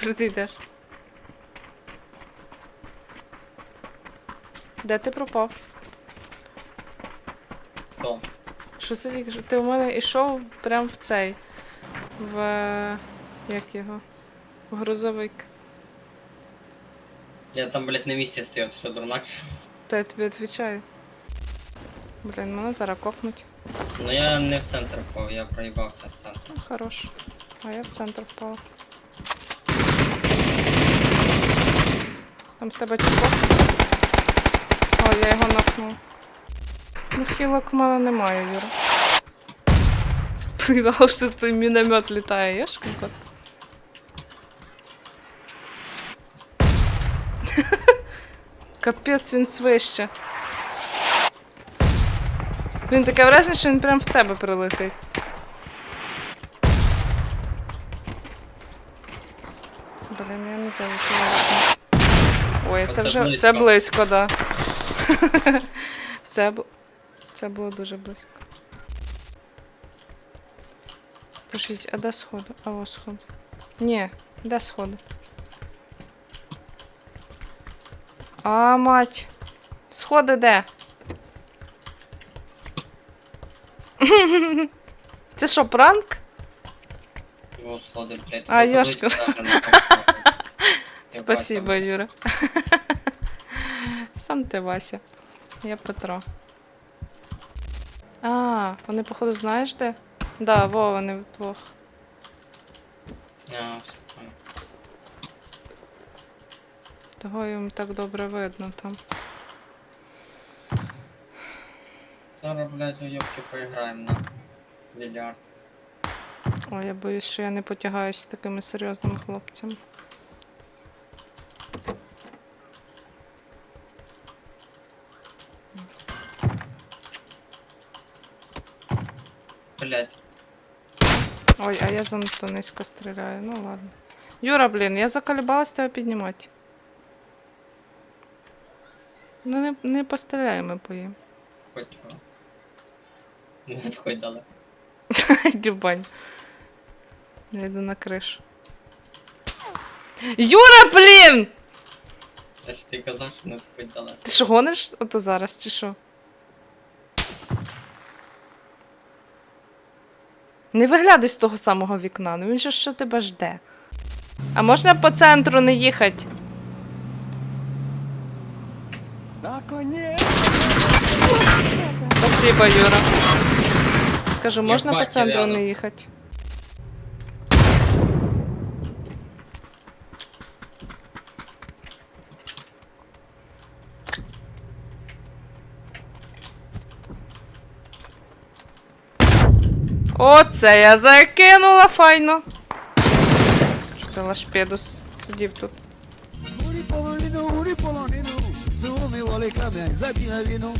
Куди ти йдеш? Де ти пропав? Хто? Що це тільки? Ти у мене йшов прям в цей. В. Як його? В грузовик. Я там, блядь, на місці стою, ти що, дурнак? То я тобі відповідаю. Блін, мене зараз копнуть. Ну я не в центр впав, я проїбався з центру. Ну, хорош. А я в центр впала. Там в тебе чіпок. О, я його напнув. Ну, хілок у мене немає, Юра. Придав, що цей міномет літає, ж кот? Капець, він свище. Він таке враження, що він прям в тебе прилетить. Блін, я не залетіла. Ой, це вже близько. це близько, да. це, бу- це було дуже близько. Пишіть, а де сходи? А ось сходи. Ні, де сходи? А, мать. Сходи де? Це що, пранк? Його сходить, блядь. А, Йошка. табличка даже на комп'ютері. Я Спасибо. Юра. Сам ти Вася. Я Петро. А, вони, походу, знаєш де? Да, во, вони вдвох. Я. Того їм так добре видно там. Зараз, блядь, уйобки поіграємо на більярд. Ой, я боюсь, що я не потягаюсь з такими серйозними хлопцями. Блядь. Ой, а я занадто низько стріляю. Ну ладно. Юра, блін, я заколебалась тебе піднімати. Ну не, не постріляємо по їм. Хоть. Не відходь дали. Дюбань. Я йду на кришу. Юра, блін! Я ж ти казав, що не відходь дали. Ти що гониш ото зараз, чи що? Не виглядуй з того самого вікна, ну він же що тебе жде. А можна по центру не їхати? Спасибо, Юра. Кажу, Я можна по бачу центру не їхати? Оце я закинула файно. Що ти лашпедус сидів тут? Uri polonino, su mi vuole cambiare, zapina vino.